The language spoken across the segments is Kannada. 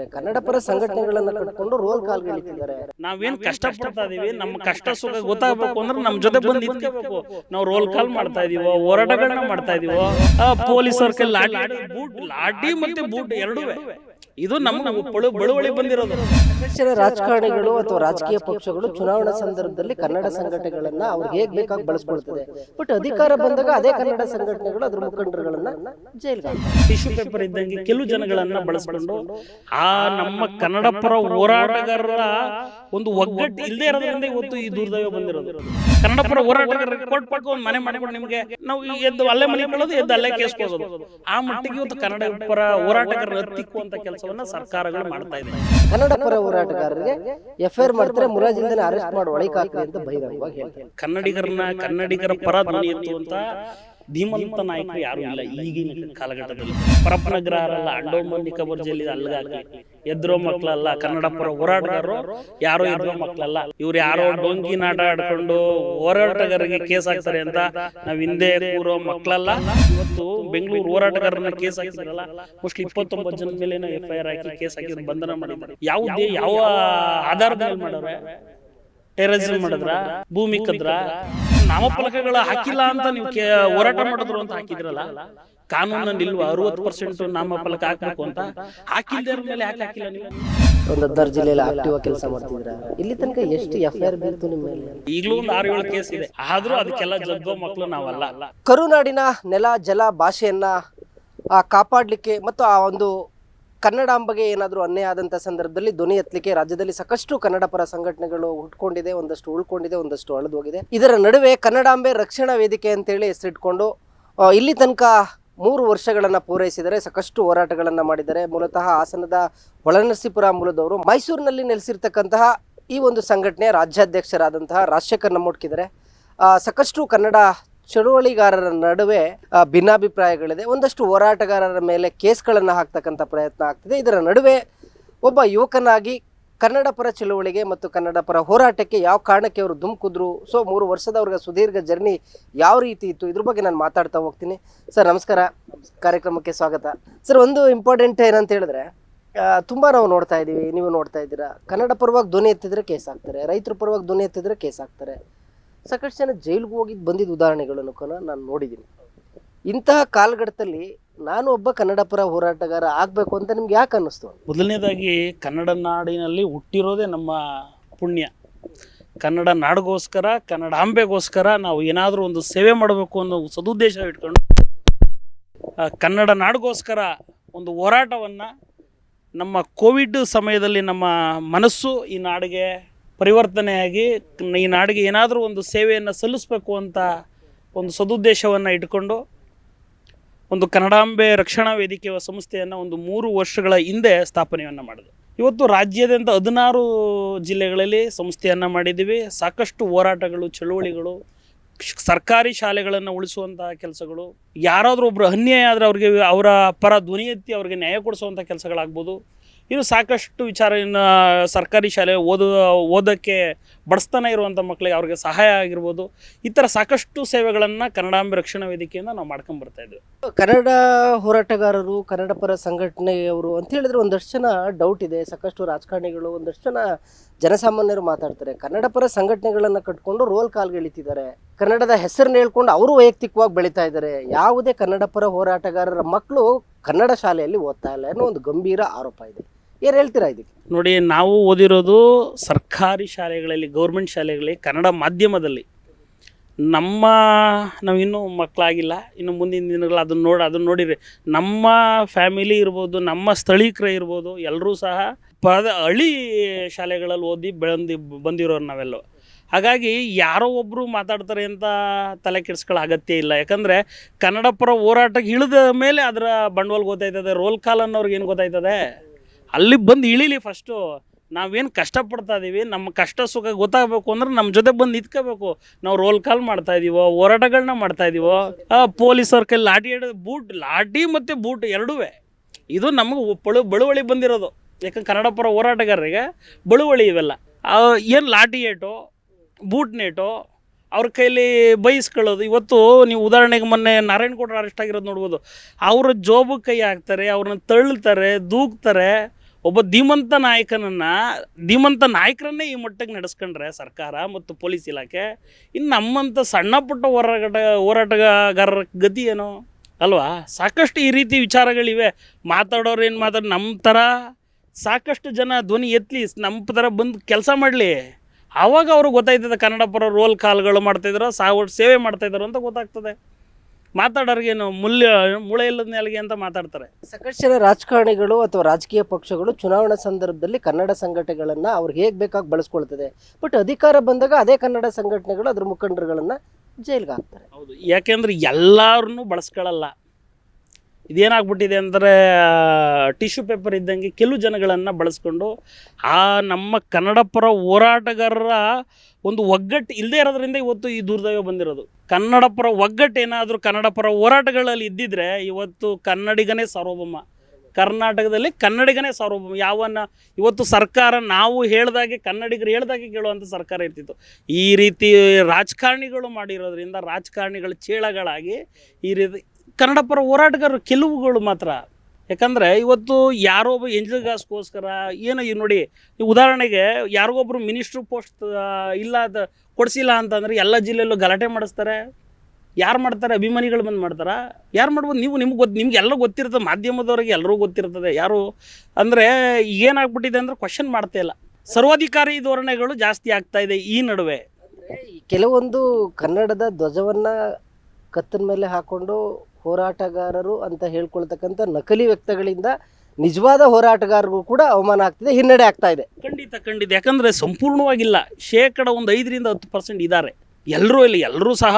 ಮಾತಾಡ್ತಾರೆ ಕನ್ನಡ ಪರ ಸಂಘಟನೆಗಳನ್ನ ಕಟ್ಕೊಂಡು ರೋಲ್ ಕಾಲ್ ಗೆಳಿತಿದ್ದಾರೆ ನಾವೇನ್ ಕಷ್ಟ ಪಡ್ತಾ ಇದೀವಿ, ನಮ್ಮ ಕಷ್ಟ ಸುಖ ಗೊತ್ತಾಗಬೇಕು ಅಂದ್ರೆ ನಮ್ ಜೊತೆ ಬಂದು ನಿಂತ್ಕೋಬೇಕು. ನಾವು ರೋಲ್ ಕಾಲ್ ಮಾಡ್ತಾ ಇದೀವೋ ಹೋರಾಟಗಳನ್ನ ಮಾಡ್ತಾ ಇದೀವೋ ಪೊಲೀಸರ ಕೈ ಲಾಡಿ, ಬೂಟ್, ಲಾಡಿ ಮತ್ತೆ ಬೂಟ್ ಎರಡೂ ಇದು ನಮ್ಮ ಬಳು ಬಳುವಳಿ ಬಂದಿರೋದು. ರಾಜಕಾರಣಿಗಳು ಅಥವಾ ರಾಜಕೀಯ ಪಕ್ಷಗಳು ಚುನಾವಣಾ ಸಂದರ್ಭದಲ್ಲಿ ಕನ್ನಡ ಸಂಘಟನೆಗಳನ್ನ ಅವ್ರಿಗೆ ಹೇಗ್ ಬೇಕಾಗಿ ಬಳಸ್ಕೊಳ್ತದೆ? ಬಟ್ ಅಧಿಕಾರ ಬಂದಾಗ ಅದೇ ಕನ್ನಡ ಸಂಘಟನೆಗಳು ಅದ್ರ ಮುಖಂಡರುಗಳನ್ನ ಜೈಲ್ಗೆ ಹಾಕ್ತಾರೆ. ಟಿಶ್ಯೂ ಪೇಪರ್ ಇದ್ದಂಗೆ ಕೆಲವು ಜನಗಳನ್ನ ಬಳಸ್ಕೊಂಡು ಆ ನಮ್ಮ ಕನ್ನಡ ಪರ ಹೋರಾಟಗಾರರ ಒಂದು ಒಗ್ಗಟ್ಟು ಇಲ್ಲದೆ ಇರೋದ್ರಿಂದ ಇವತ್ತು ಈ ದುರ್ದೈವ ಬಂದಿರೋದು. ಕನ್ನಡ ಪರ ಹೋರಾಟಗಾರರ ಕೊಟ್ ಪಟ್ಕೊ ಒಂದು ಮನೆ ಮಾಡಿಕೊಂಡು ನಿಮ್ಗೆ ನಾವು ಎದ್ದು ಅಲ್ಲೇ ಮನೆ ಮಾಡೋದು ಎದ್ದು ಅಲ್ಲೇ ಕೇಸ್ ಕೊಡೋದು ಆ ಮಟ್ಟಿಗೆ ಇವತ್ತು ಕನ್ನಡ ಪರ ಹೋರಾಟಗಾರರ ಹತ್ತಿಕ್ಕುವಂತ ಕೆಲಸವನ್ನ ಸರ್ಕಾರಗಳು ಮಾಡ್ತಾ ಇದೆ ಕನ್ನಡ ಪರ ಹೋರಾಟಗಾರರಿಗೆ ಎಫ್ಐಆರ್ ಮಾಡ್ತಾರೆ ಮುರಾಜಿಂದನ ಅರೆಸ್ಟ್ ಮಾಡಿ ಒಳಗೆ ಅಂತ ಬಹಿರಂಗವಾಗಿ ಹೇಳ್ತಾರೆ. ಕನ್ನಡಿಗರನ್ನ ಕನ್ನಡಿಗರ ಪರ ಧ್ವನಿ ಎತ್ತುವಂತ ಧೀಮಂತ ನಾಯಕರು ಯಾರು ಇಲ್ಲ. ಈಗಿನ ಕಾಲಘಟ್ಟದಲ್ಲಿ ಪರಪ್ಪನಗ್ರಹರಲ್ಲ ಅಂಡೋಮನ್ ನಿಕೋಬಾರ್ ಜೈಲಿ ಅಲ್ಗಾಕಿ ಎದ್ರೋ ಮಕ್ಕಳಲ್ಲ ಕನ್ನಡ ಪರ ಹೋರಾಟಗಾರರು ಯಾರೋ ಎದ್ರೋ ಮಕ್ಕಳಲ್ಲ ಇವ್ರು ಯಾರೋ ಡೊಂಕಿ ನಾಟ ಆಡ್ಕೊಂಡು ಹೋರಾಟಗಾರರಿಗೆ ಕೇಸ್ ಹಾಕ್ತಾರೆ ಅಂತ ನಾವ್ ಹಿಂದೆ ಕೂರೋ ಮಕ್ಕಳಲ್ಲ ಇವತ್ತು ಬೆಂಗಳೂರು ಹೋರಾಟಗಾರರನ್ನ ಕೇಸ್ ಹಾಕಿದ್ರಲ್ಲ ಮೋಸ್ಟ್ಲಿ ಇಪ್ಪತ್ತೊಂಬತ್ತು ಜನ ಮೇಲೆ ಎಫ್ ಐ ಆರ್ ಹಾಕಿ ಕೇಸ್ ಹಾಕಿದ್ರು, ಬಂಧನ ಮಾಡಿದ್ದಾರೆ ಯಾವುದೇ ಯಾವ ಆಧಾರದ ಮೇಲೆ ಮಾಡವ್ರೆ ಟೆರರಿಸಂ ಮಾಡಿದ್ರ ಭೂಮಿ ಕದ್ರ ನಾಮಫಲಕಗಳ ಹಾಕಿಲ್ಲ ಅಂತ ನೀವು ಹೋರಾಟ ಮಾಡಿದ್ರು ಅಂತ ಹಾಕಿದ್ರಲ್ಲ ಕಾನೂನು ನಿಲ್ವ ಅರವತ್ತು ಪರ್ಸೆಂಟ್ ನಾಮಫಲಕ ಹಾಕ್ಬೇಕು ಅಂತ ಹಾಕಿಲ್ದೇ ಮೇಲೆ ಯಾಕೆ ಹಾಕಿಲ್ಲ ನೀವು? ಒಂದು ಹದಿನಾರು ಜಿಲ್ಲೆಯಲ್ಲಿ ಆಕ್ಟಿವ್ ಕೆಲಸ ಮಾಡ್ತಿದ್ರ ಇಲ್ಲಿ ತನಕ ಎಷ್ಟು ಎಫ್ ಐ ಆರ್ ಬೀಳ್ತು ನಿಮ್ಮ ಮೇಲೆ? ಈಗಲೂ ಒಂದು ಆರು ಏಳು ಕೇಸ್ ಇದೆ. ಆದ್ರೂ ಅದಕ್ಕೆಲ್ಲ ಜಗ್ಗೋ ಮಕ್ಕಳು ನಾವಲ್ಲ. ಕರುನಾಡಿನ ನೆಲ ಜಲ ಭಾಷೆಯನ್ನ ಆ, ಕಾಪಾಡ್ಲಿಕ್ಕೆ ಮತ್ತು ಆ ಒಂದು ಕನ್ನಡಾಂಬಗೆ ಏನಾದರೂ ಅನ್ಯಾಯ ಆದಂಥ ಸಂದರ್ಭದಲ್ಲಿ ಧ್ವನಿ ಎತ್ತಲಿಕ್ಕೆ ರಾಜ್ಯದಲ್ಲಿ ಸಾಕಷ್ಟು ಕನ್ನಡ ಪರ ಸಂಘಟನೆಗಳು ಹುಟ್ಕೊಂಡಿದೆ, ಒಂದಷ್ಟು ಉಳ್ಕೊಂಡಿದೆ, ಒಂದಷ್ಟು ಅಳದು ಹೋಗಿದೆ. ಇದರ ನಡುವೆ ಕನ್ನಡಾಂಬೆ ರಕ್ಷಣಾ ವೇದಿಕೆ ಅಂತೇಳಿ ಹೆಸರಿಟ್ಕೊಂಡು ಇಲ್ಲಿ ತನಕ ಮೂರು ವರ್ಷಗಳನ್ನು ಪೂರೈಸಿದರೆ ಸಾಕಷ್ಟು ಹೋರಾಟಗಳನ್ನು ಮಾಡಿದ್ದಾರೆ. ಮೂಲತಃ ಹಾಸನದ ಒಳನರಸೀಪುರ ಮೂಲದವರು ಮೈಸೂರಿನಲ್ಲಿ ನೆಲೆಸಿರ್ತಕ್ಕಂತಹ ಈ ಒಂದು ಸಂಘಟನೆ ರಾಜ್ಯಾಧ್ಯಕ್ಷರಾದಂತಹ ರಾಜಶೇಖರ್ ನಮ್ಮೊಟ್ಕಿದ್ದಾರೆ ಸಾಕಷ್ಟು ಕನ್ನಡ ಚಳುವಳಿಗಾರರ ನಡುವೆ ಭಿನ್ನಾಭಿಪ್ರಾಯಗಳಿದೆ. ಒಂದಷ್ಟು ಹೋರಾಟಗಾರರ ಮೇಲೆ ಕೇಸ್ಗಳನ್ನು ಹಾಕ್ತಕ್ಕಂಥ ಪ್ರಯತ್ನ ಆಗ್ತಿದೆ. ಇದರ ನಡುವೆ ಒಬ್ಬ ಯುವಕನಾಗಿ ಕನ್ನಡ ಪರ ಚಳುವಳಿಗೆ ಮತ್ತು ಕನ್ನಡ ಪರ ಹೋರಾಟಕ್ಕೆ ಯಾವ ಕಾರಣಕ್ಕೆ ಅವರು ಧುಮುಕಿದ್ರು ಸೊ, ಮೂರು ವರ್ಷದ ಅವ್ರಿಗೆ ಸುದೀರ್ಘ ಜರ್ನಿ ಯಾವ ರೀತಿ ಇತ್ತು? ಇದ್ರ ಬಗ್ಗೆ ನಾನು ಮಾತಾಡ್ತಾ ಹೋಗ್ತೀನಿ. ಸರ್, ನಮಸ್ಕಾರ. ಕಾರ್ಯಕ್ರಮಕ್ಕೆ ಸ್ವಾಗತ. ಸರ್, ಒಂದು ಇಂಪಾರ್ಟೆಂಟ್ ಏನಂತ ಹೇಳಿದ್ರೆ ತುಂಬ ನಾವು ನೋಡ್ತಾ ಇದ್ದೀವಿ ನೀವು ನೋಡ್ತಾ ಇದ್ದೀರಾ. ಕನ್ನಡ ಪರವಾಗಿ ಧ್ವನಿ ಎತ್ತಿದ್ರೆ ಕೇಸ್ ಆಗ್ತಾರೆ ರೈತರ ಪರವಾಗಿ ಧ್ವನಿ ಎತ್ತಿದ್ರೆ ಕೇಸ್ ಹಾಕ್ತಾರೆ. ಸಾಕಷ್ಟು ಜನ ಜೈಲಿಗೆ ಹೋಗಿದ್ದು ಬಂದಿದ್ದ ಉದಾಹರಣೆಗಳನ್ನು ಕೂಡ ನಾನು ನೋಡಿದ್ದೀನಿ ಇಂತಹ ಕಾಲಘಟ್ಟದಲ್ಲಿ ನಾನು ಒಬ್ಬ ಕನ್ನಡ ಪರ ಹೋರಾಟಗಾರ ಆಗಬೇಕು ಅಂತ ನಿಮ್ಗೆ ಯಾಕೆ ಅನ್ನಿಸ್ತು? ಮೊದಲನೇದಾಗಿ ಕನ್ನಡ ನಾಡಿನಲ್ಲಿ ಹುಟ್ಟಿರೋದೇ ನಮ್ಮ ಪುಣ್ಯ. ಕನ್ನಡ ನಾಡಿಗೋಸ್ಕರ, ಕನ್ನಡ ಅಂಬೆಗೋಸ್ಕರ ನಾವು ಏನಾದರೂ ಒಂದು ಸೇವೆ ಮಾಡಬೇಕು ಅನ್ನೋ ಸದುದ್ದೇಶ ಇಟ್ಕೊಂಡು ಕನ್ನಡ ನಾಡಿಗೋಸ್ಕರ ಒಂದು ಹೋರಾಟವನ್ನು ನಮ್ಮ ಕೋವಿಡ್ ಸಮಯದಲ್ಲಿ ನಮ್ಮ ಮನಸ್ಸು ಈ ನಾಡಿಗೆ ಪರಿವರ್ತನೆಯಾಗಿ ಈ ನಾಡಿಗೆ ಏನಾದರೂ ಒಂದು ಸೇವೆಯನ್ನು ಸಲ್ಲಿಸಬೇಕು ಅಂತ ಒಂದು ಸದುದ್ದೇಶವನ್ನು ಇಟ್ಕೊಂಡು ಒಂದು ಕನ್ನಡಾಂಬೆ ರಕ್ಷಣಾ ವೇದಿಕೆ ಸಂಸ್ಥೆಯನ್ನು ಒಂದು ಮೂರು ವರ್ಷಗಳ ಹಿಂದೆ ಸ್ಥಾಪನೆಯನ್ನು ಮಾಡಿದೆ ಇವತ್ತು ರಾಜ್ಯಾದ್ಯಂತ ಹದಿನಾರು ಜಿಲ್ಲೆಗಳಲ್ಲಿ ಸಂಸ್ಥೆಯನ್ನು ಮಾಡಿದ್ದೀವಿ. ಸಾಕಷ್ಟು ಹೋರಾಟಗಳು, ಚಳುವಳಿಗಳು, ಸರ್ಕಾರಿ ಶಾಲೆಗಳನ್ನು ಉಳಿಸುವಂತಹ ಕೆಲಸಗಳು, ಯಾರಾದರೂ ಒಬ್ಬರು ಅನ್ಯಾಯ ಆದರೆ ಅವ್ರಿಗೆ, ಅವರ ಪರ ಧ್ವನಿ ಎತ್ತಿ ಅವ್ರಿಗೆ ನ್ಯಾಯ ಕೊಡಿಸುವಂಥ ಕೆಲಸಗಳಾಗ್ಬೋದು. ಇನ್ನು ಸಾಕಷ್ಟು ವಿಚಾರ ಇನ್ನು ಸರ್ಕಾರಿ ಶಾಲೆ ಓದು, ಓದೋಕ್ಕೆ ಬಡಿಸ್ತಾನೆ ಇರುವಂಥ ಮಕ್ಕಳಿಗೆ ಅವ್ರಿಗೆ ಸಹಾಯ ಆಗಿರ್ಬೋದು. ಈ ಥರ ಸಾಕಷ್ಟು ಸೇವೆಗಳನ್ನು ಕನ್ನಡಾಂಬೆ ರಕ್ಷಣಾ ವೇದಿಕೆಯಿಂದ ನಾವು ಮಾಡ್ಕೊಂಬರ್ತಾ ಇದ್ದೀವಿ ಕನ್ನಡ ಹೋರಾಟಗಾರರು, ಕನ್ನಡ ಪರ ಸಂಘಟನೆಯವರು ಅಂತ ಹೇಳಿದ್ರೆ ಒಂದಷ್ಟು ಜನ ಡೌಟ್ ಇದೆ. ಸಾಕಷ್ಟು ರಾಜಕಾರಣಿಗಳು, ಒಂದಷ್ಟು ಜನ ಜನಸಾಮಾನ್ಯರು ಮಾತಾಡ್ತಾರೆ. ಕನ್ನಡ ಪರ ಸಂಘಟನೆಗಳನ್ನು ಕಟ್ಕೊಂಡು ರೋಲ್ ಕಾಲ್ಗೆಳಿತಿದ್ದಾರೆ ಕನ್ನಡದ ಹೆಸರನ್ನ ಹೇಳ್ಕೊಂಡು ಅವರು ವೈಯಕ್ತಿಕವಾಗಿ ಬೆಳೀತಾ ಇದ್ದಾರೆ. ಯಾವುದೇ ಕನ್ನಡ ಪರ ಹೋರಾಟಗಾರರ ಮಕ್ಕಳು ಕನ್ನಡ ಶಾಲೆಯಲ್ಲಿ ಓದ್ತಾ ಇಲ್ಲ ಅನ್ನೋ ಒಂದು ಗಂಭೀರ ಆರೋಪ ಇದೆ. ಏನು ಹೇಳ್ತೀರಾ ಇದಕ್ಕೆ? ನೋಡಿ, ನಾವು ಓದಿರೋದು ಸರ್ಕಾರಿ ಶಾಲೆಗಳಲ್ಲಿ, ಗೌರ್ಮೆಂಟ್ ಶಾಲೆಗಳಲ್ಲಿ, ಕನ್ನಡ ಮಾಧ್ಯಮದಲ್ಲಿ. ನಮ್ಮ, ನಾವು ಇನ್ನೂ ಮಕ್ಕಳಾಗಿಲ್ಲ ಇನ್ನು ಮುಂದಿನ ದಿನಗಳು ಅದನ್ನು ನೋಡಿ, ಅದನ್ನು ನೋಡಿರಿ. ನಮ್ಮ ಫ್ಯಾಮಿಲಿ ಇರ್ಬೋದು, ನಮ್ಮ ಸ್ಥಳೀಕರೇ ಇರ್ಬೋದು ಎಲ್ಲರೂ ಸಹ ಪದ ಹಳಿ ಶಾಲೆಗಳಲ್ಲಿ ಓದಿ ಬೆಳೆದು, ಬಂದಿರೋರು ನಾವೆಲ್ಲ. ಹಾಗಾಗಿ ಯಾರೋ ಒಬ್ಬರು ಮಾತಾಡ್ತಾರೆ ಅಂತ ತಲೆ ಕೆಡಿಸ್ಕೊಳ್ಳೋ ಅಗತ್ಯ ಇಲ್ಲ. ಯಾಕಂದರೆ ಕನ್ನಡ ಪರ ಹೋರಾಟಕ್ಕೆ ಇಳಿದ ಮೇಲೆ ಅದರ ಬಂಡವಾಳ ಗೊತ್ತಾಯ್ತದೆ. ರೋಲ್ ಕಾಲ್ ಅನ್ನೋರ್ಗೆ ಏನು ಗೊತ್ತಾಯ್ತದೆ? ಅಲ್ಲಿ ಬಂದು ಇಳೀಲಿ ಫಸ್ಟು ನಾವೇನು ಕಷ್ಟಪಡ್ತಾ ಇದ್ದೀವಿ ನಮ್ಮ ಕಷ್ಟ ಸುಖ ಗೊತ್ತಾಗಬೇಕು ಅಂದ್ರೆ ನಮ್ಮ ಜೊತೆ ಬಂದು ನಿಂತ್ಕೋಬೇಕು. ನಾವು ರೋಲ್ ಕಾಲ್ ಮಾಡ್ತಾ ಇದೀವೋ ಹೋರಾಟಗಳನ್ನ ಮಾಡ್ತಾ ಇದೀವೋ. ಪೊಲೀಸವ್ರ ಕೈ ಲಾಠಿ ಹಿಡಿದು ಬೂಟ್, ಲಾಠಿ ಮತ್ತು ಬೂಟ್ ಎರಡೂ ಇದು ನಮಗೆ ಪಳು, ಬಳುವಳಿ ಬಂದಿರೋದು. ಯಾಕಂದ್ರೆ ಕನ್ನಡ ಪರ ಹೋರಾಟಗಾರರಿಗೆ ಬಳುವಳಿ ಇವೆಲ್ಲ. ಏನು ಲಾಠಿ ಏಟೋ, ಬೂಟ್ ನೇಟೋ, ಅವ್ರ ಕೈಲಿ ಬೈಸ್ಕೊಳ್ಳೋದು. ಇವತ್ತು ನೀವು ಉದಾಹರಣೆಗೆ ಮೊನ್ನೆ ನಾರಾಯಣಗೌಡರು ಅರೆಸ್ಟ್ ಆಗಿರೋದು ನೋಡ್ಬೋದು. ಅವರ ಜೋಬು ಕೈ ಹಾಕ್ತಾರೆ, ಅವ್ರನ್ನ ತಳ್ಳ್ತಾರೆ ದೂಕ್ತಾರೆ. ಒಬ್ಬ ಧೀಮಂತ ನಾಯಕನನ್ನ, ಧೀಮಂತ ನಾಯಕರನ್ನೇ ಈ ಮಟ್ಟಕ್ಕೆ ನಡೆಸ್ಕೊಂಡ್ರೆ ಸರ್ಕಾರ ಮತ್ತು ಪೊಲೀಸ್ ಇಲಾಖೆ ಇನ್ನು ನಮ್ಮಂಥ ಸಣ್ಣ ಪುಟ್ಟ ಹೋರಾಟ ಹೋರಾಟಗಾರರ ಗತಿ ಏನು? ಅಲ್ವಾ? ಸಾಕಷ್ಟು ಈ ರೀತಿ ವಿಚಾರಗಳಿವೆ. ಮಾತಾಡೋರು ಏನು ಮಾತಾಡ ನಮ್ಮ ಥರ ಸಾಕಷ್ಟು ಜನ ಧ್ವನಿ ಎತ್ತಲಿ ನಮ್ಮ ಥರ ಬಂದು ಕೆಲಸ ಮಾಡಲಿ. ಆವಾಗ ಅವ್ರಿಗೆ ಗೊತ್ತಾಯ್ತದೆ ಕನ್ನಡ ಪರ ರೋಲ್ ಕಾಲ್ಗಳು ಮಾಡ್ತಾಯಿದ್ರು ಸಾವು, ಸೇವೆ ಮಾಡ್ತಾಯಿದ್ರು ಅಂತ ಗೊತ್ತಾಗ್ತದೆ. ಮಾತಾಡೋರ್ಗೇನು ಮುಲ್ಯ ಮೂಳೆ ಇಲ್ಲದ ನೆಲಗೆ ಅಂತ ಮಾತಾಡ್ತಾರೆ. ಸಾಕಷ್ಟು ಜನ ರಾಜಕಾರಣಿಗಳು ಅಥವಾ ರಾಜಕೀಯ ಪಕ್ಷಗಳು ಚುನಾವಣಾ ಸಂದರ್ಭದಲ್ಲಿ ಕನ್ನಡ ಸಂಘಟನೆಗಳನ್ನು ಅವ್ರಿಗೆ ಹೇಗೆ ಬೇಕಾಗಿ ಬಳಸ್ಕೊಳ್ತದೆ. ಬಟ್ ಅಧಿಕಾರ ಬಂದಾಗ ಅದೇ ಕನ್ನಡ ಸಂಘಟನೆಗಳು ಅದ್ರ ಮುಖಂಡರುಗಳನ್ನು ಜೈಲ್ಗೆ ಹಾಕ್ತಾರೆ. ಹೌದು. ಯಾಕೆಂದ್ರೆ ಎಲ್ಲರನ್ನೂ ಬಳಸ್ಕೊಳ್ಳಲ್ಲ ಇದೇನಾಗ್ಬಿಟ್ಟಿದೆ ಅಂದರೆ ಟಿಶ್ಯೂ ಪೇಪರ್ ಇದ್ದಂಗೆ ಕೆಲವು ಜನಗಳನ್ನು ಬಳಸ್ಕೊಂಡು ಆ ನಮ್ಮ ಕನ್ನಡ ಪರ ಹೋರಾಟಗಾರರ ಒಂದು ಒಗ್ಗಟ್ಟು ಇಲ್ಲದೆ ಇರೋದ್ರಿಂದ ಇವತ್ತು ಈ ದುರ್ದೈವ ಬಂದಿರೋದು. ಕನ್ನಡ ಪರ ಒಗ್ಗಟ್ಟು ಏನಾದರೂ ಕನ್ನಡ ಪರ ಹೋರಾಟಗಳಲ್ಲಿ ಇದ್ದಿದ್ರೆ ಇವತ್ತು ಕನ್ನಡಿಗನೇ ಸಾರ್ವಭೌಮ. ಕರ್ನಾಟಕದಲ್ಲಿ ಕನ್ನಡಿಗನೇ ಸಾರ್ವಭೌಮ. ಯಾವನ್ನ ಇವತ್ತು ಸರ್ಕಾರ ನಾವು ಹೇಳ್ದಾಗೆ, ಕನ್ನಡಿಗರು ಹೇಳ್ದಾಗೆ ಕೇಳುವಂಥ ಸರ್ಕಾರ ಇರ್ತಿತ್ತು. ಈ ರೀತಿ ರಾಜಕಾರಣಿಗಳು ಮಾಡಿರೋದ್ರಿಂದ ರಾಜಕಾರಣಿಗಳ ಚೇಳಗಳಾಗಿ ಈ ರೀತಿ ಕನ್ನಡ ಪರ ಹೋರಾಟಗಾರರು ಕೆಲವುಗಳು ಮಾತ್ರ. ಯಾಕಂದರೆ ಇವತ್ತು ಯಾರೋ ಒಬ್ಬ ಎಂಜಲ್ಗಾಸ್ಗೋಸ್ಕರ ಏನೋ ಈ ನೋಡಿ ಉದಾಹರಣೆಗೆ ಯಾರಿಗೊಬ್ಬರು ಮಿನಿಸ್ಟ್ರು ಪೋಸ್ಟ್ ಇಲ್ಲ ಅದ ಕೊಡಿಸಿಲ್ಲ ಅಂತಂದರೆ ಎಲ್ಲ ಜಿಲ್ಲೆಯಲ್ಲೂ ಗಲಾಟೆ ಮಾಡಿಸ್ತಾರೆ. ಯಾರು ಮಾಡ್ತಾರೆ? ಅಭಿಮಾನಿಗಳು ಬಂದು ಮಾಡ್ತಾರಾ? ಯಾರು ಮಾಡ್ಬೋದು? ನೀವು ನಿಮ್ಗೆ ಗೊತ್ತು ನಿಮ್ಗೆ ಎಲ್ಲ ಗೊತ್ತಿರ್ತದೆ ಮಾಧ್ಯಮದವ್ರಿಗೆ ಎಲ್ಲರೂ ಗೊತ್ತಿರ್ತದೆ. ಯಾರು ಅಂದರೆ ಏನಾಗ್ಬಿಟ್ಟಿದೆ ಅಂದರೆ ಕ್ವಶನ್ ಮಾಡ್ತಾ ಇಲ್ಲ. ಸರ್ವಾಧಿಕಾರಿ ಧೋರಣೆಗಳು ಜಾಸ್ತಿ ಆಗ್ತಾ ಇದೆ ಈ ನಡುವೆ. ಕೆಲವೊಂದು ಕನ್ನಡದ ಧ್ವಜವನ್ನು ಕತ್ತಿನ ಮೇಲೆ ಹಾಕೊಂಡು ಹೋರಾಟಗಾರರು ಅಂತ ಹೇಳ್ಕೊಳ್ತಕ್ಕಂಥ ನಕಲಿ ವ್ಯಕ್ತಗಳಿಂದ ನಿಜವಾದ ಹೋರಾಟಗಾರರಿಗೂ ಕೂಡ ಅವಮಾನ ಆಗ್ತಿದೆ, ಹಿನ್ನಡೆ ಆಗ್ತಾ ಇದೆ. ಖಂಡಿತ ಖಂಡಿತ. ಯಾಕಂದರೆ ಸಂಪೂರ್ಣವಾಗಿಲ್ಲ. ಶೇಕಡ ಒಂದು ಐದರಿಂದ ಹತ್ತು ಪರ್ಸೆಂಟ್ ಇದ್ದಾರೆ. ಎಲ್ಲರೂ ಇಲ್ಲ, ಎಲ್ಲರೂ ಸಹ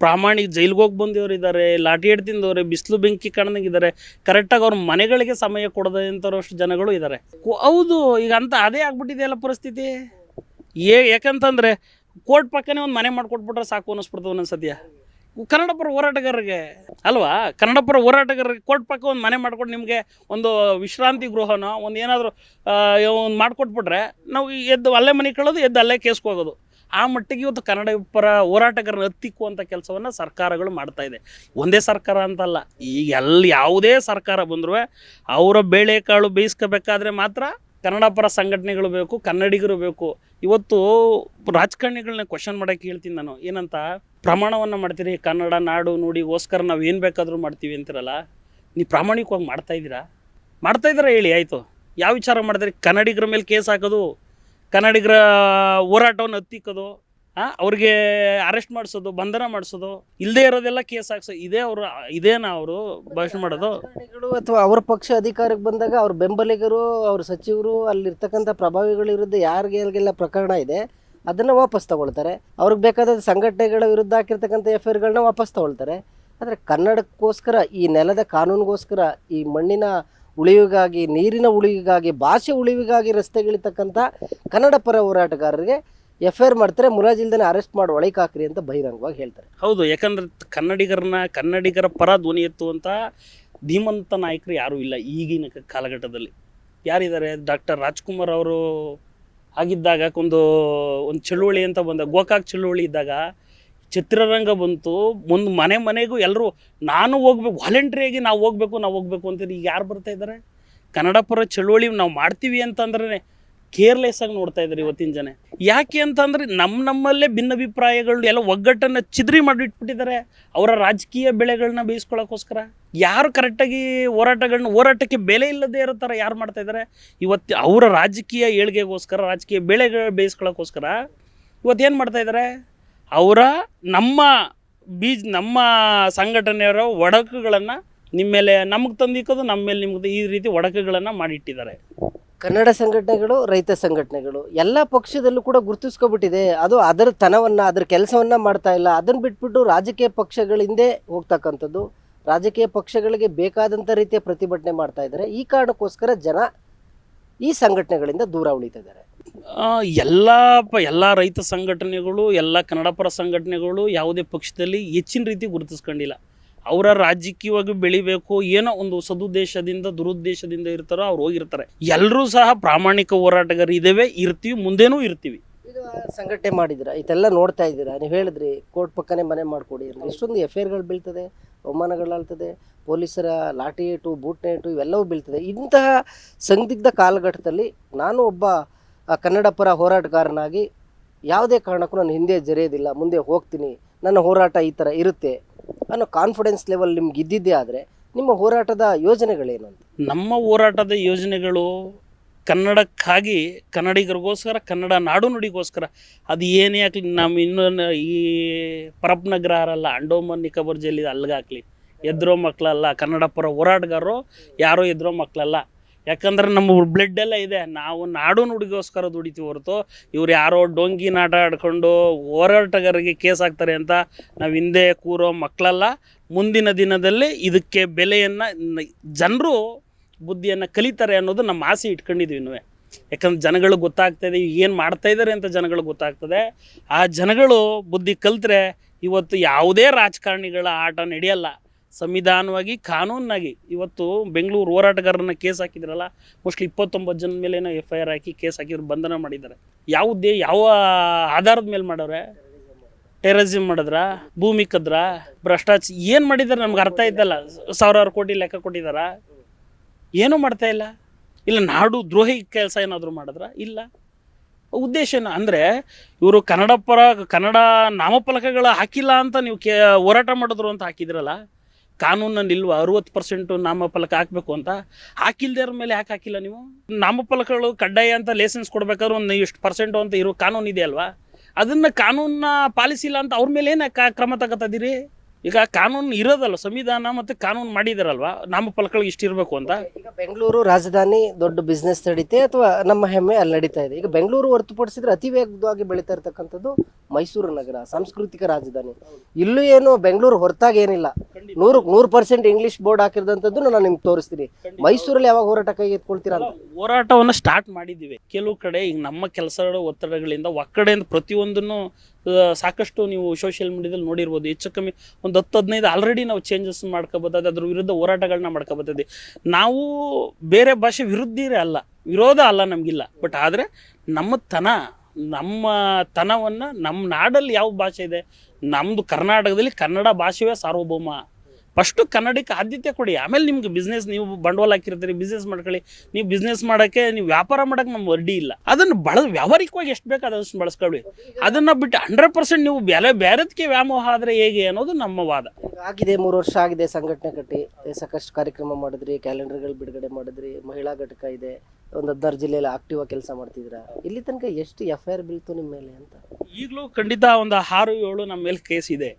ಪ್ರಾಮಾಣಿಕ ಜೈಲಿಗೆ ಹೋಗಿ ಬಂದಿವ್ರು ಇದ್ದಾರೆ, ಲಾಠಿ ತಿಂದವ್ರೆ ಬಿಸಿಲು ಬೆಂಕಿ ಕಣ್ಣಂಗಿದ್ದಾರೆ ಕರೆಕ್ಟಾಗಿ ಅವ್ರ ಮನೆಗಳಿಗೆ ಸಮಯ ಕೊಡದೆ ಅಂಥವ್ರಷ್ಟು ಜನಗಳು ಇದ್ದಾರೆ. ಹೌದು, ಈಗ ಅಂತ ಅದೇ ಆಗ್ಬಿಟ್ಟಿದೆಯಲ್ಲ ಪರಿಸ್ಥಿತಿ. ಏ, ಯಾಕಂತಂದರೆ ಕೋರ್ಟ್ ಪಕ್ಕನೇ ಒಂದು ಮನೆ ಮಾಡಿಕೊಟ್ಬಿಟ್ರೆ ಸಾಕು ಅನ್ನಿಸ್ಬಿಡ್ತವೆ ಒಂದೊಂದು ಸದ್ಯ ಕನ್ನಡ ಪರ ಹೋರಾಟಗಾರರಿಗೆ ಅಲ್ವಾ? ಕನ್ನಡಪರ ಹೋರಾಟಗಾರರಿಗೆ ಕೋರ್ಟ್ ಪಕ್ಕ ಒಂದು ಮನೆ ಮಾಡ್ಕೊಂಡು ನಿಮಗೆ ಒಂದು ವಿಶ್ರಾಂತಿ ಗೃಹನೋ ಒಂದು ಏನಾದರೂ ಒಂದು ಮಾಡಿಕೊಟ್ಬಿಟ್ರೆ ನಾವು ಎದ್ದು ಅಲ್ಲೇ ಮನೆ ಕಳೋದು ಎದ್ದು ಅಲ್ಲೇ ಕೇಸ್ಗೆ ಹೋಗೋದು. ಆ ಮಟ್ಟಿಗೆ ಇವತ್ತು ಕನ್ನಡ ಪರ ಹೋರಾಟಗಾರನ ಹತ್ತಿಕ್ಕುವಂಥ ಕೆಲಸವನ್ನು ಸರ್ಕಾರಗಳು ಮಾಡ್ತಾ ಇದೆ. ಒಂದೇ ಸರ್ಕಾರ ಅಂತಲ್ಲ, ಈಗ ಎಲ್ಲಿ ಯಾವುದೇ ಸರ್ಕಾರ ಬಂದರೂ ಅವರ ಬೇಳೆಕಾಳು ಬೇಯಿಸ್ಕೋಬೇಕಾದ್ರೆ ಮಾತ್ರ ಕನ್ನಡ ಪರ ಸಂಘಟನೆಗಳು ಬೇಕು, ಕನ್ನಡಿಗರು ಬೇಕು. ಇವತ್ತು ರಾಜಕಾರಣಿಗಳನ್ನ ಕ್ವಶನ್ ಮಾಡೋಕ್ಕೆ ಹೇಳ್ತೀನಿ ನಾನು. ಏನಂತ ಪ್ರಮಾಣವನ್ನು ಮಾಡ್ತೀರಿ, ಕನ್ನಡ, ನಾಡು ನುಡಿಗೋಸ್ಕರ ನಾವು ಏನು ಬೇಕಾದರೂ ಮಾಡ್ತೀವಿ ಅಂತಿರಲ್ಲ, ನೀವು ಪ್ರಾಮಾಣಿಕವಾಗಿ ಮಾಡ್ತಾಯಿದ್ದೀರಾ ಇದ್ದೀರಾ? ಮಾಡ್ತಾ ಇದ್ದೀರಾ ಹೇಳಿ, ಆಯಿತು. ಯಾವ ವಿಚಾರ ಮಾಡಿದ್ರಿ? ಕನ್ನಡಿಗರ ಮೇಲೆ ಕೇಸ್ ಹಾಕೋದು, ಕನ್ನಡಿಗರ ಹೋರಾಟವನ್ನು ಹತ್ತಿಕ್ಕೋದು ಹಾಂ ಅವ್ರಿಗೆ ಅರೆಸ್ಟ್ ಮಾಡಿಸೋದು, ಬಂಧನ ಮಾಡಿಸೋದು ಇಲ್ಲದೇ ಇರೋದೆಲ್ಲ ಕೇಸ್ ಹಾಕ್ಸೋ, ಇದೇ ಅವರು, ಇದೇನಾ ಅವರು ಭಾಷಣ ಮಾಡೋದು? ಅಥವಾ ಅವ್ರ ಪಕ್ಷ ಅಧಿಕಾರಕ್ಕೆ ಬಂದಾಗ ಅವ್ರ ಬೆಂಬಲಿಗರು, ಅವ್ರ ಸಚಿವರು, ಅಲ್ಲಿರ್ತಕ್ಕಂಥ ಪ್ರಭಾವಿಗಳ ವಿರುದ್ಧ ಯಾರಿಗೆಲ್ಲ ಪ್ರಕರಣ ಇದೆ. ಅದನ್ನು ವಾಪಸ್ ತಗೊಳ್ತಾರೆ. ಅವ್ರಿಗೆ ಬೇಕಾದ ಸಂಘಟನೆಗಳ ವಿರುದ್ಧ ಹಾಕಿರ್ತಕ್ಕಂಥ ಎಫ್ ಐರ್ಗಳನ್ನ ವಾಪಸ್ ತಗೊಳ್ತಾರೆ. ಆದರೆ ಕನ್ನಡಕ್ಕೋಸ್ಕರ, ಈ ನೆಲದ ಕಾನೂನಿಗೋಸ್ಕರ, ಈ ಮಣ್ಣಿನ ಉಳಿವಿಗಾಗಿ, ನೀರಿನ ಉಳಿವಿಗಾಗಿ, ಭಾಷೆ ಉಳಿವಿಗಾಗಿ ರಸ್ತೆಗಿಳಿತಕ್ಕಂಥ ಕನ್ನಡ ಪರ ಹೋರಾಟಗಾರರಿಗೆ ಎಫ್ ಐ ಆರ್ ಮಾಡ್ತಾರೆ ಮುಲಾಜಿಲ್ದನೆ ಅರೆಸ್ಟ್ ಮಾಡಿ ಒಳಗೆ ಹಾಕ್ರಿ ಅಂತ ಬಹಿರಂಗವಾಗಿ ಹೇಳ್ತಾರೆ. ಹೌದು, ಯಾಕಂದ್ರೆ ಕನ್ನಡಿಗರನ್ನ, ಕನ್ನಡಿಗರ ಪರ ಧ್ವನಿ ಎತ್ತುವಂಥ ಧೀಮಂತ ನಾಯಕರು ಯಾರೂ ಇಲ್ಲ ಈಗಿನ ಕಾಲಘಟ್ಟದಲ್ಲಿ. ಯಾರಿದ್ದಾರೆ? ಡಾಕ್ಟರ್ ರಾಜ್ಕುಮಾರ್ ಅವರು ಆಗಿದ್ದಾಗ ಒಂದು ಒಂದು ಚಳುವಳಿ ಅಂತ ಬಂದ, ಗೋಕಾಕ್ ಚಳುವಳಿ ಇದ್ದಾಗ ಚಿತ್ರರಂಗ ಬಂತು. ಒಂದು ಮನೆ ಮನೆಗೂ ಎಲ್ಲರೂ ನಾನು ಹೋಗ್ಬೇಕು ವಾಲಂಟ್ರಿಯಾಗಿ ನಾವು ಹೋಗ್ಬೇಕು ನಾವು ಹೋಗ್ಬೇಕು ಅಂತ ಈಗ ಯಾರು ಬರ್ತಾ ಇದ್ದಾರೆ ಕನ್ನಡ ಪರ ಚಳುವಳಿ ನಾವು ಮಾಡ್ತೀವಿ ಅಂತಂದ್ರೆ ಕೇರ್ಲೆಸ್ ಆಗಿ ನೋಡ್ತಾ ಇದ್ದಾರೆ ಇವತ್ತಿನ ಜನ. ಯಾಕೆ ಅಂತಂದ್ರೆ ನಮ್ಮ ನಮ್ಮಲ್ಲೇ ಭಿನ್ನಾಭಿಪ್ರಾಯಗಳು ಎಲ್ಲ ಒಗ್ಗಟ್ಟನ್ನು ಚಿದ್ರಿ ಮಾಡಿಟ್ಬಿಟ್ಟಿದ್ದಾರೆ. ಅವರ ರಾಜಕೀಯ ಬೆಳೆಗಳನ್ನ ಬೇಯಿಸ್ಕೊಳ್ಳೋಕ್ಕೋಸ್ಕರ ಯಾರು ಕರೆಕ್ಟಾಗಿ ಹೋರಾಟಗಳನ್ನ, ಹೋರಾಟಕ್ಕೆ ಬೆಲೆ ಇಲ್ಲದೆ ಇರೋ ಥರ ಯಾರು ಮಾಡ್ತಾ ಇದ್ದಾರೆ? ಇವತ್ತು ಅವರ ರಾಜಕೀಯ ಏಳ್ಗೆಗೋಸ್ಕರ, ರಾಜಕೀಯ ಬೆಳೆಗಳು ಬೇಯಿಸ್ಕೊಳ್ಳೋಕ್ಕೋಸ್ಕರ ಇವತ್ತು ಏನು ಮಾಡ್ತಾ ಇದ್ದಾರೆ? ಅವರ ನಮ್ಮ ಬೀಜ್, ನಮ್ಮ ಸಂಘಟನೆಯವರ ಒಡಕುಗಳನ್ನು ನಿಮ್ಮ ಮೇಲೆ ನಮಗೆ ತಂದಿಕ್ಕೋದು ನಮ್ಮ ಮೇಲೆ ನಿಮ್ಗೆ ಈ ರೀತಿ ಒಡಕಗಳನ್ನು ಮಾಡಿಟ್ಟಿದ್ದಾರೆ. ಕನ್ನಡ ಸಂಘಟನೆಗಳು ರೈತ ಸಂಘಟನೆಗಳು ಎಲ್ಲ ಪಕ್ಷದಲ್ಲೂ ಕೂಡ ಗುರುತಿಸ್ಕೊಬಿಟ್ಟಿದೆ. ಅದು ಅದರ ತನವನ್ನು ಅದರ ಕೆಲಸವನ್ನು ಮಾಡ್ತಾ ಇಲ್ಲ. ಅದನ್ನು ಬಿಟ್ಬಿಟ್ಟು ರಾಜಕೀಯ ಪಕ್ಷಗಳ ಹಿಂದೆ ಹೋಗ್ತಕ್ಕಂಥದ್ದು ರಾಜಕೀಯ ಪಕ್ಷಗಳಿಗೆ ಬೇಕಾದಂಥ ರೀತಿಯ ಪ್ರತಿಭಟನೆ ಮಾಡ್ತಾ ಇದ್ದಾರೆ. ಈ ಕಾರಣಕ್ಕೋಸ್ಕರ ಜನ ಈ ಸಂಘಟನೆಗಳಿಂದ ದೂರ ಉಳಿತಿದ್ದಾರೆ. ಎಲ್ಲ ಪ ಎಲ್ಲ ರೈತ ಸಂಘಟನೆಗಳು ಎಲ್ಲ ಕನ್ನಡ ಪರ ಸಂಘಟನೆಗಳು ಯಾವುದೇ ಪಕ್ಷದಲ್ಲಿ ಹೆಚ್ಚಿನ ರೀತಿ ಗುರುತಿಸ್ಕೊಂಡಿಲ್ಲ. ಅವರ ರಾಜಕೀಯವಾಗಿ ಬೆಳಿಬೇಕು ಏನೋ ಒಂದು ಸದುದ್ದೇಶದಿಂದ, ದುರುದ್ದೇಶದಿಂದ ಇರ್ತಾರೋ ಅವ್ರು ಹೋಗಿರ್ತಾರೆ. ಎಲ್ಲರೂ ಸಹ ಪ್ರಾಮಾಣಿಕ ಹೋರಾಟಗಾರ ಇದೇವೆ ಇರ್ತೀವಿ, ಮುಂದೇನೂ ಇರ್ತೀವಿ. ಸಂಘಟನೆ ಮಾಡಿದಿರ ಇದೆಲ್ಲ ನೋಡ್ತಾ ಇದ್ದೀರಾ? ನೀವು ಹೇಳಿದ್ರಿ, ಕೋರ್ಟ್ ಪಕ್ಕನೆ ಮನೆ ಮಾಡಿಕೊಡಿ ಎಷ್ಟೊಂದು ಎಫ್ ಐ ಆರ್ಗಳು ಬೀಳ್ತದೆ ಅವಮಾನಗಳಾಗ್ತದೆ ಪೊಲೀಸರ ಲಾಠಿ ಏಟು, ಬೂಟ್ ಏಟು ಇವೆಲ್ಲವೂ ಬೀಳ್ತದೆ. ಇಂತಹ ಸಂದಿಗ್ಧ ಕಾಲಘಟ್ಟದಲ್ಲಿ ನಾನು ಒಬ್ಬ ಕನ್ನಡ ಪರ ಹೋರಾಟಗಾರನಾಗಿ ಯಾವುದೇ ಕಾರಣಕ್ಕೂ ನಾನು ಹಿಂದೆ ಜರೆಯೋದಿಲ್ಲ, ಮುಂದೆ ಹೋಗ್ತೀನಿ. ನನ್ನ ಹೋರಾಟ ಈ ಥರ ಇರುತ್ತೆ. ಅನ್ನೋ ಕಾನ್ಫಿಡೆನ್ಸ್ ಲೆವೆಲ್ ನಿಮ್ಗೆ ಇದ್ದಿದ್ದೇ ಆದರೆ ನಿಮ್ಮ ಹೋರಾಟದ ಯೋಜನೆಗಳೇನು ಅಂತ? ನಮ್ಮ ಹೋರಾಟದ ಯೋಜನೆಗಳು ಕನ್ನಡಕ್ಕಾಗಿ ಕನ್ನಡಿಗರಿಗೋಸ್ಕರ, ಕನ್ನಡ ನಾಡು ನುಡಿಗೋಸ್ಕರ ಅದು ಏನೇ ಆಗಲಿ, ನಮ್ಮ ಇನ್ನೊಂದು ಈ ಪರಪ್ನಗ್ರಹರಲ್ಲ ಅಂಡೋಮನ್ ನಿಕೋಬಾರ್ ಜೈಲಿ ಅಲ್ಗಾಕ್ಲಿ ಎದ್ರೋ ಮಕ್ಕಳಲ್ಲ ಕನ್ನಡ ಪರ ಹೋರಾಟಗಾರರು ಯಾರೋ ಎದ್ರೋ ಮಕ್ಕಳಲ್ಲ ಯಾಕಂದ್ರೆ ನಮ್ಮ ಬ್ಲಡ್ ಎಲ್ಲ ಇದೆ. ನಾವು ನಾಡು ನುಡಿಗೋಸ್ಕರ ದುಡಿತೀವಿ ಹೊರತು. ಇವ್ರು ಯಾರೋ ಡೊಂಗಿ ನಾಟ ಆಡ್ಕೊಂಡು ಹೋರಾಟಗಾರರಿಗೆ ಕೇಸ್ ಹಾಕ್ತಾರೆ ಅಂತ ನಾವು ಹಿಂದೆ ಕೂರೋ ಮಕ್ಕಳಲ್ಲ ಮುಂದಿನ ದಿನದಲ್ಲಿ ಇದಕ್ಕೆ ಬೆಲೆಯನ್ನು ಜನರು ಬುದ್ಧಿಯನ್ನು ಕಲಿತಾರೆ ಅನ್ನೋದು ನಮ್ಮ ಆಸೆ ಇಟ್ಕೊಂಡಿದ್ವಿ ನಾವೇ. ಯಾಕಂದ್ರೆ ಜನಗಳಿಗೆ ಗೊತ್ತಾಗ್ತದೆ ಏನು ಮಾಡ್ತಾ ಇದ್ದಾರೆ ಅಂತ ಜನಗಳಿಗೆ ಗೊತ್ತಾಗ್ತದೆ. ಆ ಜನಗಳು ಬುದ್ಧಿ ಕಲಿತ್ರೆ ಇವತ್ತು ಯಾವುದೇ ರಾಜಕಾರಣಿಗಳ ಆಟ ನಡೆಯಲ್ಲ. ಸಂವಿಧಾನವಾಗಿ ಕಾನೂನಾಗಿ ಇವತ್ತು ಬೆಂಗಳೂರು ಹೋರಾಟಗಾರರನ್ನ ಕೇಸ್ ಹಾಕಿದ್ರಲ್ಲ, ಮೋಸ್ಟ್ಲಿ ಇಪ್ಪತ್ತೊಂಬತ್ತು ಜನ ಮೇಲೆ ಏನೋ ಎಫ್ ಐ ಆರ್ ಹಾಕಿ ಕೇಸ್ ಹಾಕಿದ್ರು ಬಂಧನ ಮಾಡಿದ್ದಾರೆ. ಯಾವುದೇ ಯಾವ ಆಧಾರದ ಮೇಲೆ ಮಾಡವ್ರೆ ಟೆರರಿಸಮ್ ಮಾಡಿದ್ರ? ಭೂಮಿ ಕದ್ರ? ಭ್ರಷ್ಟಾಚಾರ ಏನು ಮಾಡಿದ್ದಾರೆ ನಮ್ಗೆ ಅರ್ಥ ಇದ್ದಲ್ಲ. ಸಾವಿರಾರು ಕೋಟಿ ಲೆಕ್ಕ ಕೊಟ್ಟಿದ್ದಾರ? ಏನೂ ಮಾಡ್ತಾ ಇಲ್ಲ. ಇಲ್ಲ, ನಾಡು ದ್ರೋಹಿ ಕೆಲಸ ಏನಾದರೂ ಮಾಡಿದ್ರ? ಇಲ್ಲ. ಉದ್ದೇಶ ಏನು ಅಂದರೆ, ಇವರು ಕನ್ನಡ ಪರ ಕನ್ನಡ ನಾಮಫಲಕಗಳು ಹಾಕಿಲ್ಲ ಅಂತ ನೀವು ಕೇ, ಹೋರಾಟ ಮಾಡಿದ್ರು ಅಂತ ಹಾಕಿದ್ರಲ್ಲ ಕಾನೂನಲ್ಲಿ ಇಲ್ವಾ ಅರುವತ್ತು ಪರ್ಸೆಂಟ್ ನಾಮಫಲಕ ಹಾಕಬೇಕು ಅಂತ ಹಾಕಿಲ್ದೇರ ಮೇಲೆ ಯಾಕೆ ಹಾಕಿಲ್ಲ ನೀವು? ನಾಮಫಲಕಗಳು ಕಡ್ಡಾಯ ಅಂತ ಲೈಸೆನ್ಸ್ ಕೊಡ್ಬೇಕಾದ್ರೆ ಒಂದು ಇಷ್ಟು ಪರ್ಸೆಂಟು ಅಂತ ಇರೋ ಕಾನೂನು ಇದೆ ಅಲ್ವಾ ಅದನ್ನು ಕಾನೂನನ್ನ ಪಾಲಿಸಿಲ್ಲ ಅಂತ ಅವ್ರ ಮೇಲೆ ಏನು ಕ್ರಮ ತಗೋತದಿರಿ ಈಗ ಕಾನೂನು ಇರೋದಲ್ಲ ಸಂವಿಧಾನ ಮತ್ತು ಕಾನೂನು ಮಾಡಿದಾರಲ್ವಾ? ನಾಮಫಲಕಗಳಿಗೆ ಇಷ್ಟು ಇರಬೇಕು ಅಂತ. ಈಗ ಬೆಂಗಳೂರು ರಾಜಧಾನಿ ದೊಡ್ಡ ಬಿಸ್ನೆಸ್ ನಡೀತೆ ಅಥವಾ ನಮ್ಮ ಹೆಮ್ಮೆ ಅಲ್ಲಿ ನಡೀತಾ ಇದೆ? ಈಗ ಬೆಂಗಳೂರು ಹೊರತುಪಡಿಸಿದ್ರೆ ಅತಿ ವೇಗವಾಗಿ ಬೆಳೀತಾ ಇರ್ತಕ್ಕಂಥದ್ದು ಮೈಸೂರು ನಗರ ಸಾಂಸ್ಕೃತಿಕ ರಾಜಧಾನಿ. ಇಲ್ಲೂ ಏನು ಬೆಂಗಳೂರು ಹೊರತಾಗಿ ಏನಿಲ್ಲ. ನೂರು ನೂರು ಪರ್ಸೆಂಟ್ ಇಂಗ್ಲಿಷ್ ಬೋರ್ಡ್ ಹಾಕಿರೋದಂಥದ್ದು ನಾನು ನಿಮ್ಗೆ ತೋರಿಸ್ತೀನಿ. ಮೈಸೂರಲ್ಲಿ ಯಾವಾಗ ಹೋರಾಟ ಕೈ ಎತ್ಕೊಳ್ತೀರಾ ಅಂತ? ಹೋರಾಟವನ್ನು ಸ್ಟಾರ್ಟ್ ಮಾಡಿದ್ದೀವಿ. ಕೆಲವು ಕಡೆ ಈಗ ನಮ್ಮ ಕೆಲಸಗಳ ಒತ್ತಡಗಳಿಂದ ಒಕ್ಕಡೆಯಿಂದ ಪ್ರತಿಯೊಂದನ್ನು ಸಾಕಷ್ಟು ನೀವು ಸೋಷಿಯಲ್ ಮೀಡಿಯಾದಲ್ಲಿ ನೋಡಿರ್ಬೋದು. ಹೆಚ್ಚು ಕಮ್ಮಿ ಒಂದು ಹತ್ತು ಹದಿನೈದು ಆಲ್ರೆಡಿ ನಾವು ಚೇಂಜಸ್ ಮಾಡ್ಕೋಬೋದು ಅದ್ರ ವಿರುದ್ಧ ಹೋರಾಟಗಳನ್ನ ಮಾಡ್ಕೋಬೋದಿದೆ ನಾವು ಬೇರೆ ಭಾಷೆ ವಿರುದ್ಧಿರೇ ಅಲ್ಲ, ವಿರೋಧ ಅಲ್ಲ ನಮಗಿಲ್ಲ. ಬಟ್ ಆದರೆ ನಮ್ಮ ತನ, ನಮ್ಮ ತನವನ್ನು ನಮ್ಮ ನಾಡಲ್ಲಿ ಯಾವ ಭಾಷೆ ಇದೆ? ನಮ್ಮದು ಕರ್ನಾಟಕದಲ್ಲಿ ಕನ್ನಡ ಭಾಷೆಯೇ ಸಾರ್ವಭೌಮ. ಫಸ್ಟು ಕನ್ನಡಕ್ಕೆ ಆದ್ಯತೆ ಕೊಡಿ. ಆಮೇಲೆ ನಿಮ್ಗೆ ಬಿಸ್ನೆಸ್ ನೀವು ಬಂಡವಾಳ ಹಾಕಿರ್ತೀರಿ ಬಿಸ್ನೆಸ್ ಮಾಡ್ಕೊಳ್ಳಿ. ನೀವು ಬಿಸ್ನೆಸ್ ಮಾಡೋಕ್ಕೆ ನೀವು ವ್ಯಾಪಾರ ಮಾಡೋಕ್ಕೆ ನಮ್ಗೆ ಅಡ್ಡಿ ಇಲ್ಲ. ಅದನ್ನು ಬಳ ವ್ಯಾವಹಾರಿಕವಾಗಿ ಎಷ್ಟು ಬೇಕು ಅದಷ್ಟು ಬಳಸ್ಕೊಳ್ಳಿ ಅದನ್ನು ಬಿಟ್ಟು ಹಂಡ್ರೆಡ್ ಪರ್ಸೆಂಟ್ ನೀವು ಬೇರೆ ಬೇರೆದಕ್ಕೆ ವ್ಯಾಮೋಹ ಆದರೆ ಹೇಗೆ ಅನ್ನೋದು ನಮ್ಮ ವಾದ. ಆಗಿದೆ ಮೂರು ವರ್ಷ ಆಗಿದೆ ಸಂಘಟನೆ ಕಟ್ಟಿ. ಸಾಕಷ್ಟು ಕಾರ್ಯಕ್ರಮ ಮಾಡಿದ್ರಿ ಕ್ಯಾಲೆಂಡರ್ಗಳು ಬಿಡುಗಡೆ ಮಾಡಿದ್ರಿ ಮಹಿಳಾ ಘಟಕ ಇದೆ. ಒಂದು ಹದಿನಾರು ಜಿಲ್ಲೆಯಲ್ಲಿ ಆಕ್ಟಿವ್ ಆಗಿ ಕೆಲಸ ಮಾಡ್ತಿದ್ದೀರಾ? ಇಲ್ಲಿ ತನಕ ಎಷ್ಟು ಎಫ್ ಐ ಆರ್ ಬೀಳ್ತು ನಿಮ್ಮ ಮೇಲೆ ಅಂತ? ಈಗಲೂ ಖಂಡಿತ ಒಂದು ಆರು ಏಳು ನಮ್ಮ ಮೇಲೆ ಕೇಸ್ ಇದೆ.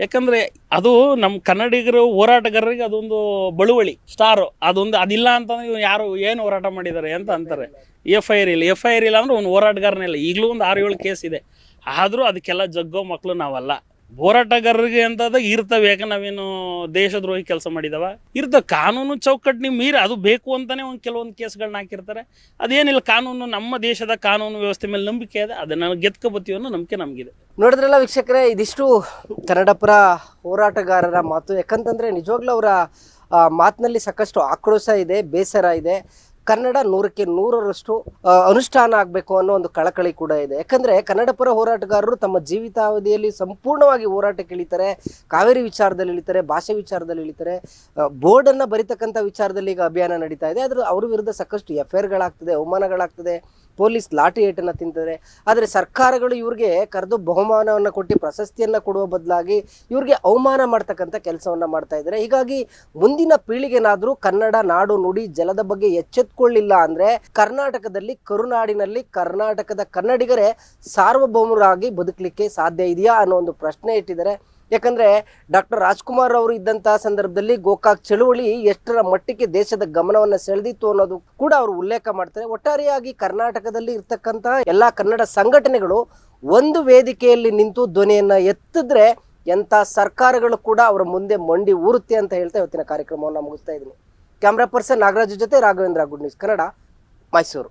ಯಾಕಂದ್ರೆ ಅದು ನಮ್ಮ ಕನ್ನಡಿಗರು, ಹೋರಾಟಗಾರರಿಗೆ ಅದೊಂದು ಬಳುವಳಿ, ಸ್ಟಾರು. ಅದೊಂದು ಅದಿಲ್ಲ ಅಂತಂದ್ರೆ ಯಾರು ಏನು ಹೋರಾಟ ಮಾಡಿದ್ದಾರೆ ಅಂತ ಅಂತಾರೆ. ಎಫ್ ಐ ಆರ್ ಇಲ್ಲ. ಎಫ್ ಐ ಆರ್ ಇಲ್ಲ ಅಂದ್ರೆ ಒಂದು ಹೋರಾಟಗಾರನೇ ಇಲ್ಲ. ಈಗಲೂ ಒಂದು ಆರು ಏಳು ಕೇಸ್ ಇದೆ. ಆದರೂ ಅದಕ್ಕೆಲ್ಲ ಜಗ್ಗೋ ಮಕ್ಕಳು ನಾವಲ್ಲ. ಹೋರಾಟಗಾರರಿಗೆ ಅಂತದಾಗ ಇರ್ತವೆ. ಯಾಕೆ ನಾವೇನು ದೇಶದ್ರೋಹಿ ಕೆಲಸ ಮಾಡಿದವ? ಇರ್ತವೆ. ಕಾನೂನು ಚೌಕಟ್ಟಿನ ಮೀರಿ ಅದು ಬೇಕು ಅಂತಾನೆ ಒಂದು ಕೆಲವೊಂದು ಕೇಸ್ಗಳನ್ನ ಹಾಕಿರ್ತಾರೆ. ಅದೇನಿಲ್ಲ, ಕಾನೂನು ನಮ್ಮ ದೇಶದ ಕಾನೂನು ವ್ಯವಸ್ಥೆ ಮೇಲೆ ನಂಬಿಕೆ ಇದೆ. ಅದನ್ನು ಗೆದ್ಕೋಬತ್ತೀವಿ ಅನ್ನೋ ನಂಬಿಕೆ ನಮಗಿದೆ. ನೋಡಿದ್ರಲ್ಲ ವೀಕ್ಷಕರೇ, ಇದಿಷ್ಟು ಕನ್ನಡ ಪರ ಹೋರಾಟಗಾರರ ಮಾತು. ಯಾಕಂತಂದ್ರೆ ನಿಜವಾಗ್ಲೂ ಅವರ ಮಾತಿನಲ್ಲಿ ಸಾಕಷ್ಟು ಆಕ್ರೋಶ ಇದೆ, ಬೇಸರ ಇದೆ. ಕನ್ನಡ ನೂರಕ್ಕೆ ನೂರರಷ್ಟು ಅನುಷ್ಠಾನ ಆಗಬೇಕು ಅನ್ನೋ ಒಂದು ಕಳಕಳಿ ಕೂಡ ಇದೆ. ಯಾಕಂದ್ರೆ ಕನ್ನಡ ಪರ ಹೋರಾಟಗಾರರು ತಮ್ಮ ಜೀವಿತಾವಧಿಯಲ್ಲಿ ಸಂಪೂರ್ಣವಾಗಿ ಹೋರಾಟಕ್ಕೆ ಇಳಿತಾರೆ, ಕಾವೇರಿ ವಿಚಾರದಲ್ಲಿ ಇಳಿತಾರೆ, ಭಾಷೆ ವಿಚಾರದಲ್ಲಿ ಇಳಿತಾರೆ. ಬೋರ್ಡನ್ನು ಬರಿತಕ್ಕಂಥ ವಿಚಾರದಲ್ಲಿ ಈಗ ಅಭಿಯಾನ ನಡೀತಾ ಇದೆ. ಅದ್ರ ಅವ್ರ ವಿರುದ್ಧ ಸಾಕಷ್ಟು ಎಫ್ ಐ ಅವಮಾನಗಳಾಗ್ತದೆ. ಪೊಲೀಸ್ ಲಾಠಿ ಏಟನ್ನು ತಿಂತಾರೆ ಆದರೆ ಸರ್ಕಾರಗಳು ಇವ್ರಿಗೆ ಕರೆದು ಬಹುಮಾನವನ್ನು ಕೊಟ್ಟು ಪ್ರಶಸ್ತಿಯನ್ನು ಕೊಡುವ ಬದಲಾಗಿ ಇವ್ರಿಗೆ ಅವಮಾನ ಮಾಡ್ತಕ್ಕಂಥ ಕೆಲಸವನ್ನು ಮಾಡ್ತಾ ಇದ್ದಾರೆ ಹೀಗಾಗಿ ಮುಂದಿನ ಪೀಳಿಗೆನಾದರೂ ಕನ್ನಡ, ನಾಡು, ನುಡಿ, ಜಲದ ಬಗ್ಗೆ ಎಚ್ಚೆತ್ಕೊಳ್ಳಿಲ್ಲ ಅಂದರೆ ಕರ್ನಾಟಕದಲ್ಲಿ, ಕರುನಾಡಿನಲ್ಲಿ ಕರ್ನಾಟಕದ ಕನ್ನಡಿಗರೇ ಸಾರ್ವಭೌಮರಾಗಿ ಬದುಕಲಿಕ್ಕೆ ಸಾಧ್ಯ ಇದೆಯಾ ಅನ್ನೋ ಒಂದು ಪ್ರಶ್ನೆ ಇಟ್ಟಿದ್ದಾರೆ. ಯಾಕಂದ್ರೆ ಡಾಕ್ಟರ್ ರಾಜ್ಕುಮಾರ್ ಅವರು ಇದ್ದಂತಹ ಸಂದರ್ಭದಲ್ಲಿ ಗೋಕಾಕ್ ಚಳುವಳಿ ಎಷ್ಟರ ಮಟ್ಟಿಗೆ ದೇಶದ ಗಮನವನ್ನ ಸೆಳೆದಿತ್ತು ಅನ್ನೋದು ಕೂಡ ಅವರು ಉಲ್ಲೇಖ ಮಾಡ್ತಾರೆ. ಒಟ್ಟಾರೆಯಾಗಿ ಕರ್ನಾಟಕದಲ್ಲಿ ಇರ್ತಕ್ಕಂತಹ ಎಲ್ಲಾ ಕನ್ನಡ ಸಂಘಟನೆಗಳು ಒಂದು ವೇದಿಕೆಯಲ್ಲಿ ನಿಂತು ಧ್ವನಿಯನ್ನ ಎತ್ತಿದ್ರೆ ಎಂಥ ಸರ್ಕಾರಗಳು ಕೂಡ ಅವರ ಮುಂದೆ ಮಂಡಿ ಊರುತ್ತೆ ಅಂತ ಹೇಳ್ತಾ ಇವತ್ತಿನ ಕಾರ್ಯಕ್ರಮವನ್ನು ಮುಗಿಸ್ತಾ ಇದ್ದೀನಿ. ಕ್ಯಾಮ್ರಾ ಪರ್ಸನ್ ನಾಗರಾಜ್ ಜೊತೆ ರಾಘವೇಂದ್ರ ಗುಡ್ ನ್ಯೂಸ್ ಕನ್ನಡ, ಮೈಸೂರು.